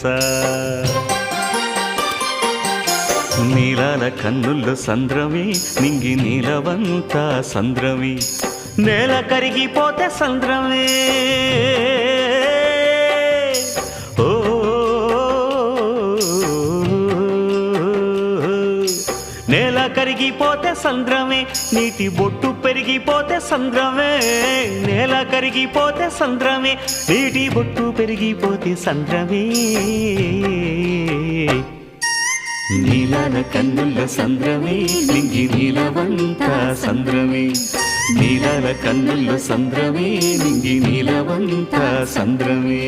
తెలుసా? నీలాల కన్నుల్లో సంద్రమి నింగి నీలవంతా సంద్రమి. నేల కరిగిపోతే సంద్రమే. నేల కరిగిపోతే సంద్రమే నీటి బొట్టు పెరిగిపోతే సంద్రమే. నేల కరిగిపోతే సంద్రమే నీటి బొట్టు పెరిగిపోతే సంద్రమే. నీలాల కన్నుల సంద్రమే నింగి నీలవంత సంద్రమే. నీలాల కన్నుల సంద్రమే నింగి నీలవంత సంద్రమే.